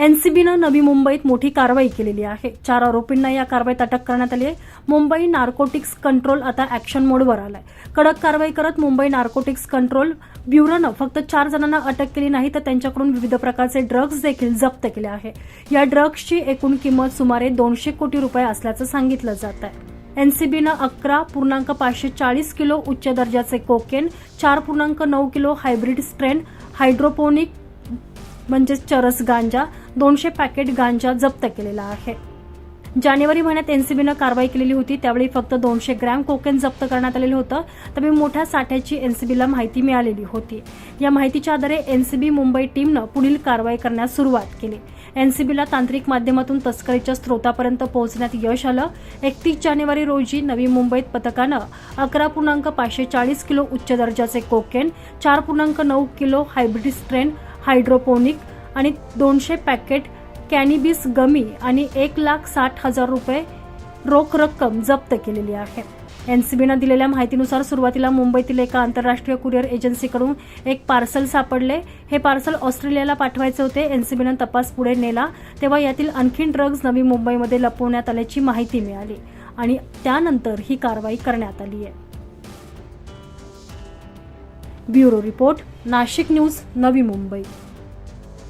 एनसीबीनं नवी मुंबईत मोठी कारवाई केलेली आहे. चार आरोपींना या कारवाईत अटक करण्यात आली आहे. मुंबई नार्कोटिक्स कंट्रोल आता ऍक्शन मोडवर आलाय. कडक कारवाई करत मुंबई नार्कोटिक्स कंट्रोल ब्युरोनं फक्त चार जणांना अटक केली नाही तर त्यांच्याकडून विविध प्रकारचे ड्रग्ज देखील जप्त केले आहे. या ड्रग्जची एकूण किंमत सुमारे दोनशे कोटी रुपये असल्याचं सांगितलं जात आहे. एनसीबीनं अकरा पूर्णांक पाचशे चाळीस किलो उच्च दर्जाचे कोकेन चार पूर्णांक नऊ किलो हायब्रिड स्ट्रेन हायड्रोपोनिक म्हणजेच चरस गांजा दोनशे पॅकेट गांजा जप्त केलेला आहे. जानेवारी महिन्यात एनसीबीनं कारवाई केलेली होती त्यावेळी फक्त दोनशे ग्रॅम कोकेन जप्त करण्यात आलेलं होतं त्यामुळे मोठ्या साठ्याची एनसीबीला माहिती मिळालेली होती. या माहितीच्या आधारे एनसीबी मुंबई टीमनं पुढील कारवाई करण्यास सुरुवात केली. एनसीबीला तांत्रिक माध्यमातून तस्करीच्या स्रोतापर्यंत पोहोचण्यात यश आलं. एकतीस जानेवारी रोजी नवी मुंबईत पथकानं अकरा पूर्णांक पाचशे चाळीस किलो उच्च दर्जाचे कोकेन चार पूर्णांक नऊ किलो हायब्रिड स्ट्रेन हायड्रोपोनिक आणि दोनशे पॅकेट कॅनिबिस गमी आणि एक लाख साठ हजार रुपये रोख रक्कम जप्त केलेली आहे. एनसीबीनं दिलेल्या माहितीनुसार सुरुवातीला मुंबईतील एका आंतरराष्ट्रीय कुरिअर एजन्सीकडून एक पार्सल सापडले. हे पार्सल ऑस्ट्रेलियाला पाठवायचे होते. एनसीबीनं तपास पुढे नेला. तेव्हा यातील आणखीन ड्रग्ज नवी मुंबईमध्ये लपवण्यात आल्याची माहिती मिळाली आणि त्यानंतर ही कारवाई करण्यात आली आहे bureau report Nashik news Navi Mumbai.